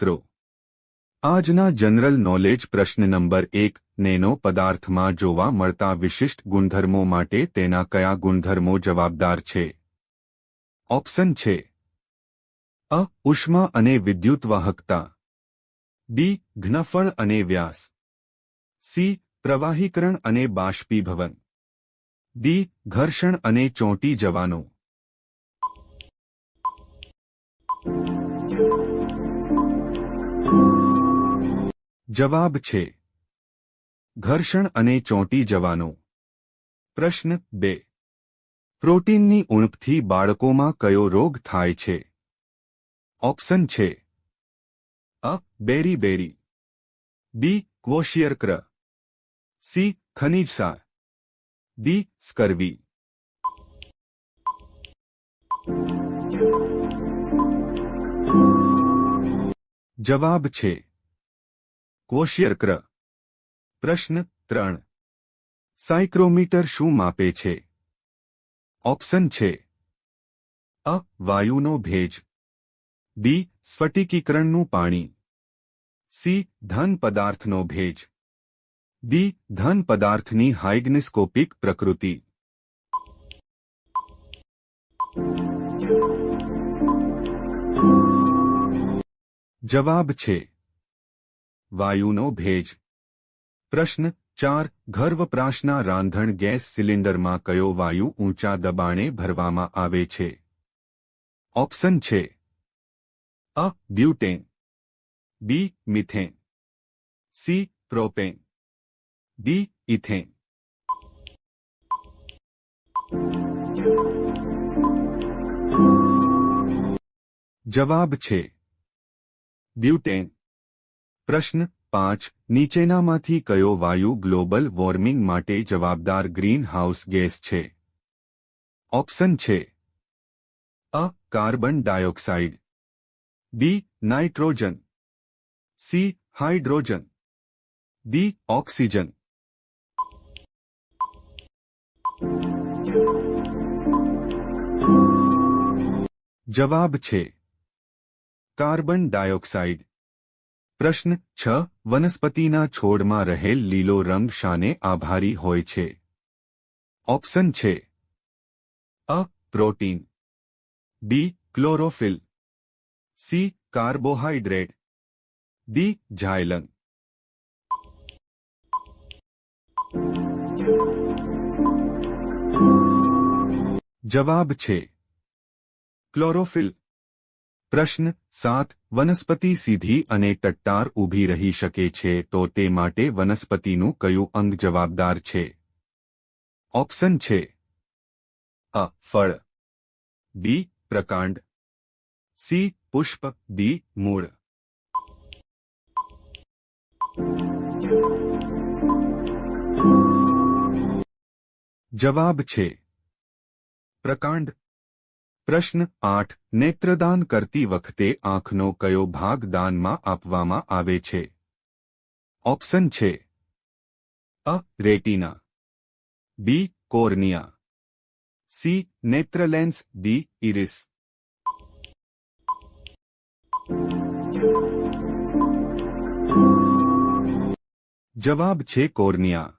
મિત્રો, આજના general knowledge પ્રશ્ન નંબર એક, નેનો પદાર્થમાં જોવા મળતા વિશિષ્ટ ગુણધર્મો માટે તેના કયા ગુણધર્મો જવાબદાર છે? ઓપ્શન છે, અ, ઉષ્મા અને વિદ્યુતવાહકતા, બી, ઘનફળ અને વ્યાસ, સી, પ્રવાહીકરણ અને બાષ્પીભવન દી ઘર્ષણ અને ચોંટી જવાનો. જવાબ છે. ઘર્ષણ અને ચોંટી જવાનો. પ્રશ્ન બે. પ્રોટીનની ઉણપથી બાળકોમાં કયો રોગ થાય છે? ઓપ્શન છે. અ. બેરી બેરી. બી. ક્વોશિયરક્ર સી. ખનિજસાર દી સ્કરવી. જવાબ છે. કોશિયર્ક્ર પ્રશ્ન ત્રણ. સાયક્રોમીટર શું માપે છે? ઓપ્શન છે. અ. વાયુનો ભેજ. બી. સ્ફટિકીકરણનું પાણી. સી. ધન પદાર્થનો ભેજ. ડી. ધન પદાર્થની હાઇગ્નિસ્કોપિક પ્રકૃતિ. જવાબ છે. વાયુનો ભેજ. પ્રશ્ન ચાર ઘર રાંધણ ગેસ સિલિન્ડરમાં કયો વાયુ ઊંચા દબાણે ભરવામાં આવે છે? ઓપ્શન છે અ, butane. B, methane. C, propane. D, ethane. જવાબ છે બ્યુટેન. પ્રશ્ન પાંચ, નીચેનામાંથી કયો વાયુ ગ્લોબલ વોર્મિંગ માટે જવાબદાર ગ્રીન હાઉસ ગેસ છે? ઓપ્શન છે અ, carbon dioxide, B, nitrogen, C, hydrogen, D, oxygen. જવાબ છે કાર્બન ડાયોક્સાઇડ. પ્રશ્ન છ, વનસ્પતિના છોડમાં રહેલ લીલો રંગ શાને આભારી હોય છે? ઓપ્શન છે અ, protein, B, chlorophyll, C carbohydrate D xylem જવાબ છે ક્લોરોફિલ. પ્રશ્ન સાત વનસ્પતિ સીધી અને ટટ્ટાર ઊભી રહી શકે છે તો તે માટે વનસ્પતિનું કયું અંગ જવાબદાર છે? ઓપ્શન છે. અ, ફળ. બી, પ્રકાંડ. સી, પુષ્પ. દી મૂળ. જવાબ છે. પ્રકાંડ. પ્રશ્ન આઠ, નેત્રદાન કરતી વખતે આંખનો કયો ભાગ દાનમાં આપવામાં આવે છે? ઓપ્શન છે A, retina, B, cornea, C, નેત્રલેન્સ, D, iris. જવાબ છે કોર્નિયા.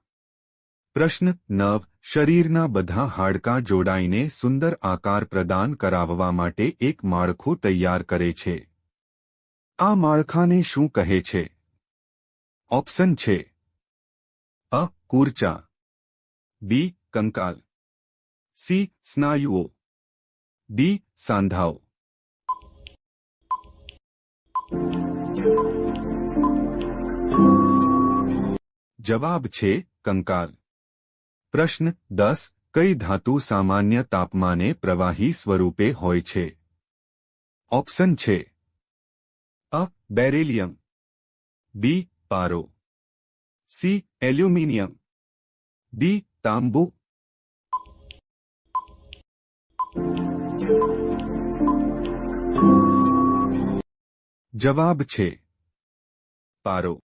પ્રશ્ન નવ શરીરના બધા હાડકાં જોડાઈને સુંદર આકાર પ્રદાન કરાવવા માટે એક માળખું તૈયાર કરે છે. આ માળખાને શું કહે છે? ઓપ્શન છે. અ, કુર્ચા. બી, કંકાલ. સી, સ્નાયુઓ. ડી, સાંધાઓ. જવાબ છે, કંકાલ. પ્રશ્ન દસ, કઈ ધાતુ સામાન્ય તાપમાને પ્રવાહી સ્વરૂપે હોય છે? ઓપ્શન છે. અ, બેરેલિયમ. બી, પારો. C, aluminium. ડી, તાંબુ. જવાબ છે. પારો.